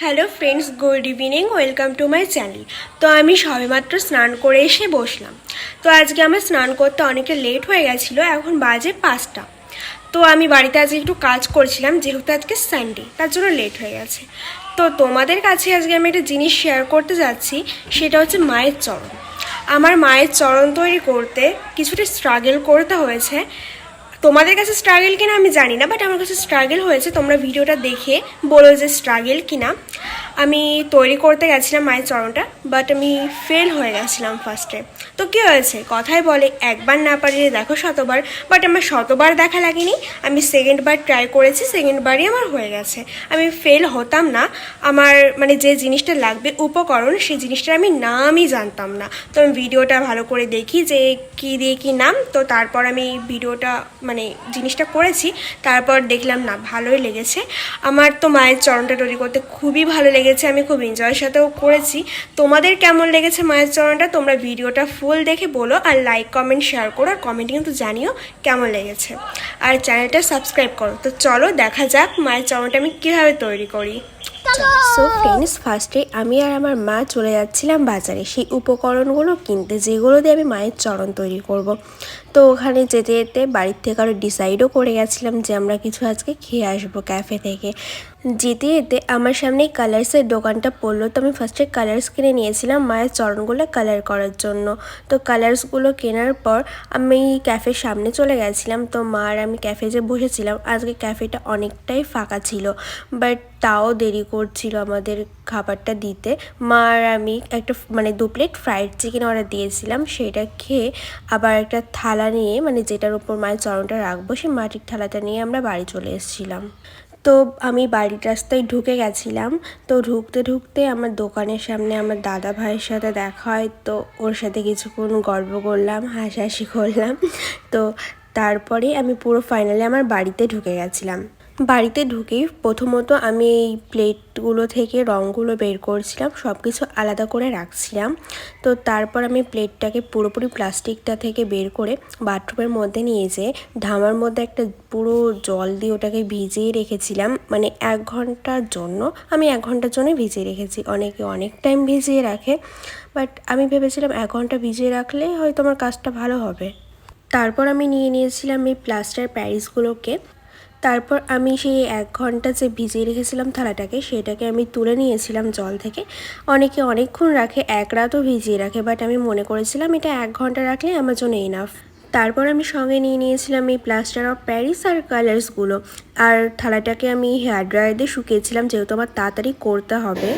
Hello friends, good evening, welcome to my channel. তো আমি সবেমাত্র স্নান করে এসে বসলাম। তো আজকে আমার স্নান করতে অনেকটা লেট হয়ে গেছিল, এখন বাজে পাঁচটা। তো আমি বাড়িতে আজকে একটু কাজ করছিলাম, যেহেতু আজকে সানডে তার জন্য লেট হয়ে গেছে। তো তোমাদের কাছে আজকে আমি একটা জিনিস শেয়ার করতে যাচ্ছি, সেটা হচ্ছে মায়ের চরণ। আমার মায়ের চরণ তৈরি করতে কিছুটা স্ট্রাগল করতে হয়েছে তোমাদের কাছে স্ট্রাগল কিনা আমি জানি না বাট আমার কাছে স্ট্রাগল হয়েছে। তোমরা ভিডিওটা দেখে বলো যে স্ট্রাগল কিনা। আমি তৈরি করতে গেছিলাম মায়ের চরণটা বাট আমি ফেল হয়ে গেছিলাম ফার্স্টে তো কী হয়েছে? কথায় বলে, একবার না পারলে দেখো শতবার বাট আমার শতবার দেখা লাগেনি। আমি সেকেন্ড বার ট্রাই করেছি সেকেন্ড বারই আমার হয়ে গেছে। আমি ফেল হতাম না। আমার মানে যে জিনিসটা লাগবে, উপকরণ, সেই জিনিসটার আমি নামই জানতাম না। তো আমি ভিডিওটা ভালো করে দেখি যে কী দিয়ে কী নাম। তো তারপর আমি ভিডিওটা মানে জিনিসটা করেছি। তারপর দেখলাম, না, ভালোই লেগেছে। আমার তো মায়ের চরণটা তৈরি করতে খুবই ভালো লেগেছে। আমি খুব এনজয়ের সাথেও করেছি। তোমাদের কেমন লেগেছে মায়ের চরণটা তোমরা ভিডিওটা ফুল দেখে বলো আর লাইক কমেন্ট শেয়ার করো আর কমেন্টে কিন্তু জানিও কেমন লেগেছে। আর চ্যানেলটা সাবস্ক্রাইব করো। তো চলো দেখা যাক মায়ের চরণটা আমি কীভাবে তৈরি করি। সো ফ্রেন্ডস ফার্স্টে আমি আর আমার মা চলে যাচ্ছিলাম বাজারে। সেই উপকরণগুলো কিনতে যেগুলো দিয়ে আমি মায়ের চরণ তৈরি করব। তো ওখানে যেতে যেতে বাড়ির থেকে আরও ডিসাইডও করে গেছিলাম যে আমরা কিছু আজকে খেয়ে আসব ক্যাফে থেকে। যেতে যেতে আমার সামনে কালার্সের দোকানটা পড়ল। তো আমি ফার্স্টে কালার্স কিনে নিয়েছিলাম মায়ের চরণগুলো কালার করার জন্য। তো কালার্সগুলো কেনার পর আমি ক্যাফের সামনে চলে গেছিলাম। তো মা আর আমি ক্যাফে যে বসেছিলাম, আজকে ক্যাফেটা অনেকটাই ফাঁকা ছিল। বাট তাও দেরি করছিল আমাদের খাবারটা দিতে। মা আর আমি একটা মানে দু প্লেট ফ্রাইড চিকেন অর্ডার দিয়েছিলাম, সেটা খেয়ে আবার একটা থালা নিয়ে মানে যেটার উপর মায়ের চরণটা রাখব, সেই মাটির থালাটা নিয়ে আমরা বাড়ি চলে এসেছিলাম। তো আমি বাড়ির রাস্তায় ঢুকে গেছিলাম। তো ঢুকতে ঢুকতে আমার দোকানের সামনে আমার দাদা ভাইয়ের সাথে দেখা হয়, তো ওর সাথে কিছুক্ষণ গল্প করলাম, হাসাহাসি করলাম। তো তারপরে আমি পুরো ফাইনালি আমার বাড়িতে ঢুকে গেছিলাম। বাড়িতে ঢুকেই প্রথমত আমি এই প্লেটগুলো থেকে রঙগুলো বের করছিলাম সব কিছু আলাদা করে রাখছিলাম। তো তারপর আমি প্লেটটাকে পুরোপুরি প্লাস্টিকটা থেকে বের করে বাথরুমের মধ্যে নিয়ে যেয়ে ধামার মধ্যে একটা পুরো জল দিয়ে ওটাকে ভিজিয়ে রেখেছিলাম। মানে এক ঘণ্টার জন্য, আমি এক ঘণ্টার জন্যই ভিজিয়ে রেখেছি। অনেকে অনেক টাইম ভিজিয়ে রাখে, বাট আমি ভেবেছিলাম এক ঘণ্টা ভিজিয়ে রাখলে হয়তো আমার কাজটা ভালো হবে। তারপর আমি নিয়ে নিয়েছিলাম এই প্লাস্টার প্যারিসগুলোকে। তারপর আমি সেই এক ঘণ্টা যে ভিজিয়ে রেখেছিলাম থালাটাকে, সেটাকে আমি তুলে নিয়েছিলাম জল থেকে। অনেকে অনেকক্ষণ রাখে, এক রাতও ভিজিয়ে রাখে বাট আমি মনে করেছিলাম এটা এক ঘণ্টা রাখলে আমার জন্য এনাফ তারপর আমি সঙ্গে নিয়ে নিয়েছিলাম এই প্লাস্টার অফ প্যারিস আর কালার্সগুলো আর থালাটাকে আমি হেয়ার ড্রায়ার দিয়ে শুকিয়েছিলাম, যেহেতু আমার তাড়াতাড়ি করতে হবে।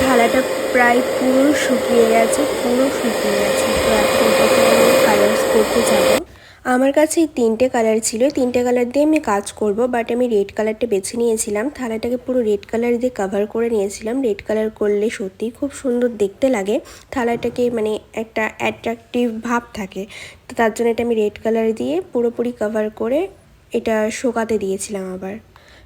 থালাটা প্রায় পুরো শুকিয়ে গেছে, পুরো শুকিয়ে গেছে। তো এখন এটাকে আমি কালার্স করতে যাব। আমার কাছে এই তিনটে কালার ছিল। তিনটে কালার দিয়ে আমি কাজ করব বাট আমি রেড কালারটা বেছে নিয়েছিলাম। থালাটাকে পুরো রেড কালার দিয়ে কাভার করে নিয়েছিলাম। রেড কালার করলে সত্যিই খুব সুন্দর দেখতে লাগে। থালাটাকে মানে একটা অ্যাট্রাকটিভ ভাব থাকে। তো তার জন্য এটা আমি রেড কালার দিয়ে পুরোপুরি কাভার করে এটা শোকাতে দিয়েছিলাম আবার।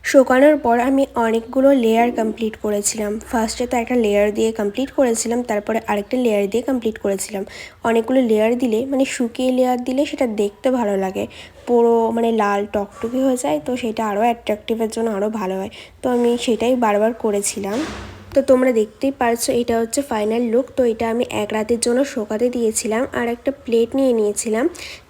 শোকানোর পর আমি অনেকগুলো লেয়ার কমপ্লিট করেছিলাম। ফার্স্টে তো একটা লেয়ার দিয়ে কমপ্লিট করেছিলাম, তারপরে আরেকটা লেয়ার দিয়ে কমপ্লিট করেছিলাম। অনেকগুলো লেয়ার দিলে মানে শুকিয়ে লেয়ার দিলে সেটা দেখতে ভালো লাগে। পুরো মানে লাল টকটকে হয়ে যায়, তো সেটা আরও অ্যাট্রাকটিভের জন্য আরও ভালো হয়। তো আমি সেটাই বারবার করেছিলাম। তো তোমরা দেখতেই পারছ, এটা হচ্ছে ফাইনাল লুক তো এটা আমি এক রাতের জন্য শোকাতে দিয়েছিলাম আর একটা প্লেট নিয়ে নিয়েছিলাম।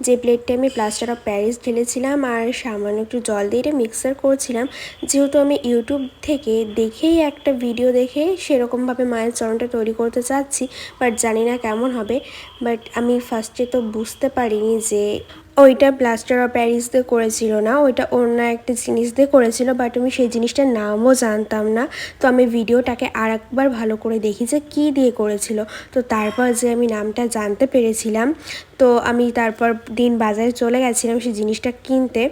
যে প্লেটটা আমি প্লাস্টার অফ প্যারিস ঢেলেছিলাম আর সামান্য একটু জল দিয়ে এটা মিক্সার করছিলাম। যেহেতু আমি ইউটিউব থেকে দেখেই একটা ভিডিও দেখে সেরকমভাবে মায়ের চরণটা তৈরি করতে চাচ্ছি বাট জানি না কেমন হবে। বাট আমি ফার্স্টে তো বুঝতে পারিনি যে ওইটা প্লাস্টার অফ প্যারিস দিয়ে করেছিল না, ওইটা অন্য একটা জিনিস দিয়ে করেছিল বাট আমি সেই জিনিসটার নামও জানতাম না। তো আমি ভিডিওটাকে আর একবার ভালো করে দেখি যে কী দিয়ে করেছিল। তো তারপর যে আমি নামটা জানতে পেরেছিলাম, তো আমি তারপর দিন বাজারে চলে গেছিলাম সেই জিনিসটা কিনতে।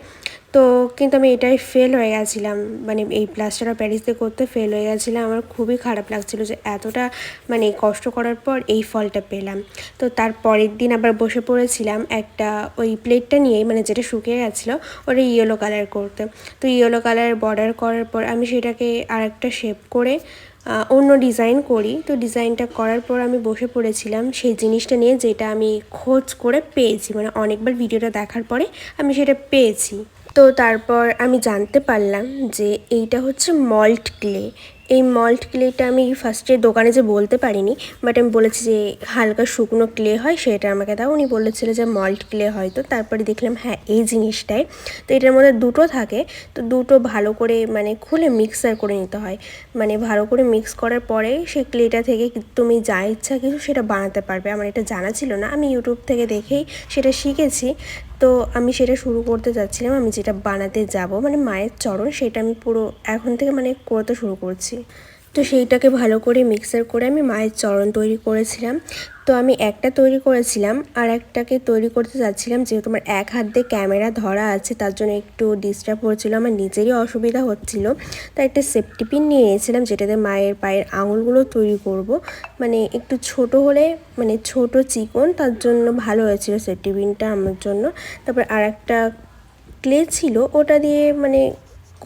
তো কিন্তু আমি এটাই ফেল হয়ে গেছিলাম। মানে এই প্লাস্টার অফ প্যারিস দিয়ে করতে ফেল হয়ে গেছিলাম। আমার খুবই খারাপ লাগছিল যে এতটা মানে কষ্ট করার পর এই ফলটা পেলাম। তো তার পরের দিন আবার বসে পড়েছিলাম একটা ওই প্লেটটা নিয়েই মানে যেটা শুকিয়ে গেছিল, ওটা ইয়েলো কালার করতে। তো ইয়েলো কালার বর্ডার করার পর আমি সেটাকে আর একটা শেপ করে অন্য ডিজাইন করি। তো ডিজাইনটা করার পর আমি বসে পড়েছিলাম সেই জিনিসটা নিয়ে যেটা আমি খোঁজ করে পেয়েছি। মানে অনেকবার ভিডিওটা দেখার পরে আমি সেটা পেয়েছি। তো তারপর আমি জানতে পারলাম যে এইটা হচ্ছে মল্ট ক্লে এই মল্ট ক্লেটা আমি ফার্স্টে দোকানে যে বলতে পারিনি বাট আমি বলেছি যে হালকা শুকনো ক্লে হয়, সেটা আমাকে দাও। উনি বলেছিল যে মল্ট ক্লে হয়তো তারপরে দেখলাম হ্যাঁ এই জিনিসটাই। তো এটার মধ্যে দুটো থাকে, তো দুটো ভালো করে মানে খুলে মিক্সার করে নিতে হয়। মানে ভালো করে মিক্স করার পরে সেই ক্লেটা থেকে তুমি যা ইচ্ছা কিছু সেটা বানাতে পারবে। আমার এটা জানা ছিল না। আমি ইউটিউব থেকে দেখেই সেটা শিখেছি। তো আমি সেটা শুরু করতে যাচ্ছিলাম, আমি যেটা বানাতে যাব মানে মায়ের চরণ সেটা আমি পুরো এখন থেকে মানে করতে শুরু করছি। তো সেইটাকে ভালো করে মিক্সার করে আমি মায়ের চরণ তৈরি করেছিলাম। তো আমি একটা তৈরি করেছিলাম আর একটাকে তৈরি করতে চাচ্ছিলাম, যেহেতু আমার এক হাত দিয়ে ক্যামেরা ধরা আছে, তার জন্য একটু ডিস্টার্ব হচ্ছিল, আমার নিজেরই অসুবিধা হচ্ছিল। তাই একটা সেফটি পিন নিয়ে নিয়েছিলাম যেটাতে মায়ের পায়ের আঙুলগুলো তৈরি করব। মানে একটু ছোট হলে মানে ছোট চিকন, তার জন্য ভালো হয়েছিল সেফটি পিনটা আমার জন্য। তারপর আর একটা ক্লে ছিল, ওটা দিয়ে মানে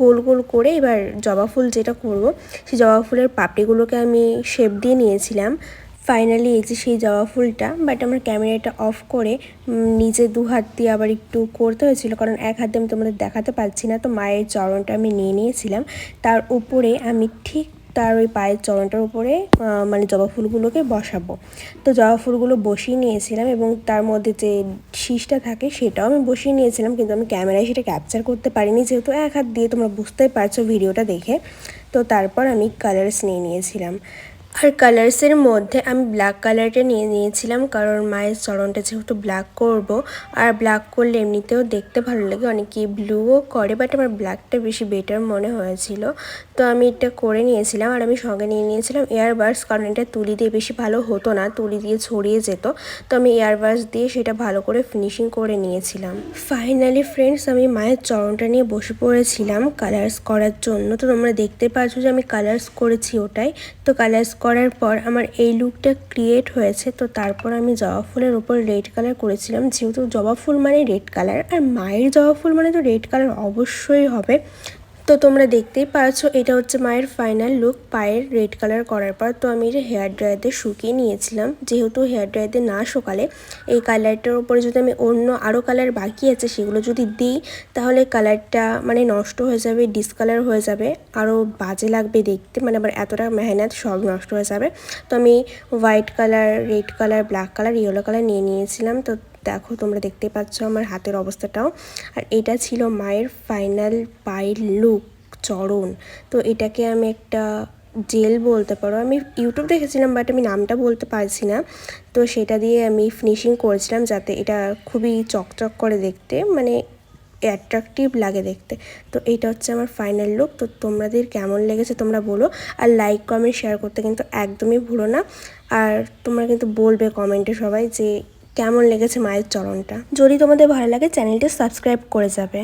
গোল গোল করে এবার জবা ফুল যেটা করব, সেই জবা ফুলের পাপড়িগুলোকে আমি শেপ দিয়ে নিয়েছিলাম। ফাইনালি এই যে সেই জবা ফুলটা বাট আমার ক্যামেরাটা অফ করে নিজে দু হাত দিয়ে আবার একটু করতে হয়েছিল, কারণ এক হাত আমি তোমাদের দেখাতে পারছি না, তো মায়ের চরণটা আমি নিয়ে নিয়েছিলাম। তার উপরে আমি ঠিক তার ওই পায়ের চরণটার উপরে মানে জবা ফুলগুলোকে বসাবো। তো জবা ফুলগুলো বসিয়ে নিয়েছিলাম এবং তার মধ্যে যে শীষটা থাকে সেটাও আমি বসিয়ে নিয়েছিলাম, কিন্তু আমি ক্যামেরায় সেটা ক্যাপচার করতে পারিনি, যেহেতু এক হাত দিয়ে তোমরা বুঝতেই পারছ ভিডিওটা দেখে। তো তারপর আমি কালার্স নিয়ে নিয়েছিলাম। আর কালার্সের মধ্যে আমি ব্ল্যাক কালারটা নিয়ে নিয়েছিলাম কারণ মায়ের চরণটা যেহেতু ব্ল্যাক করব। আর ব্ল্যাক করলে এমনিতেও দেখতে ভালো লাগে। অনেকে ব্লুও করে বাট আমার ব্ল্যাকটা বেশি বেটার মনে হয়েছিল। তো আমি এটা করে নিয়েছিলাম আর আমি সঙ্গে নিয়ে নিয়েছিলাম এয়ারবাডস কারণ এটা তুলি দিয়ে বেশি ভালো হতো না, তুলি দিয়ে ছড়িয়ে যেত। তো আমি এয়ারবাডস দিয়ে সেটা ভালো করে ফিনিশিং করে নিয়েছিলাম। ফাইনালি ফ্রেন্ডস আমি মায়ের চরণটা নিয়ে বসে পড়েছিলাম কালার্স করার জন্য। তো তোমরা দেখতে পাচ্ছ যে আমি কালার্স করেছি ওটাই তো কালার্স করার পর আমার এই লুকটা ক্রিয়েট হয়েছে, তো তারপর আমি জবা ফুলের উপর রেড কালার করেছিলাম। যেহেতু জবা ফুল মানে রেড কালার আর মায়ের জবা ফুল মানে তো রেড কালার অবশ্যই হবে। তো তোমরা দেখতেই পাচ্ছ এটা হচ্ছে মায়ের ফাইনাল লুক পায়ের রেড কালার করার পর। তো আমি এটা হেয়ার ড্রায়ারতে শুকিয়ে নিয়েছিলাম, যেহেতু হেয়ার ড্রায়ারতে না শুকালে, এই কালারটার উপরে যদি আমি অন্য আরও কালার বাকি আছে, সেগুলো যদি দিই, তাহলে কালারটা মানে নষ্ট হয়ে যাবে ডিসকালার হয়ে যাবে আরও বাজে লাগবে দেখতে মানে আবার এতটা মেহনত সব নষ্ট হয়ে যাবে। তো আমি white colour red colour black colour yellow colour নিয়ে নিয়েছিলাম, তো দেখো তোমরা দেখতে পাচ্ছ আমার হাতের অবস্থাটাও। আর এটা ছিল মায়ের ফাইনাল পায়ের লুক চরণ। তো এটাকে আমি একটা জেল বলতে পারো। আমি ইউটিউব দেখেছিলাম বাট আমি নামটা বলতে পারছি না। তো সেটা দিয়ে আমি ফিনিশিং করেছিলাম যাতে এটা খুবই চকচক করে দেখতে মানে অ্যাট্রাকটিভ লাগে দেখতে। তো এটা হচ্ছে আমার ফাইনাল লুক তো তোমাদের কেমন লেগেছে তোমরা বলো। আর লাইক কমেন্ট শেয়ার করতে কিন্তু একদমই ভুলো না। আর তোমরা কিন্তু বলবে কমেন্টে সবাই যে কেমন লেগেছে মায়ের চরণটা। যদি তোমাদের ভালো লাগে চ্যানেলটি সাবস্ক্রাইব করে যাবে।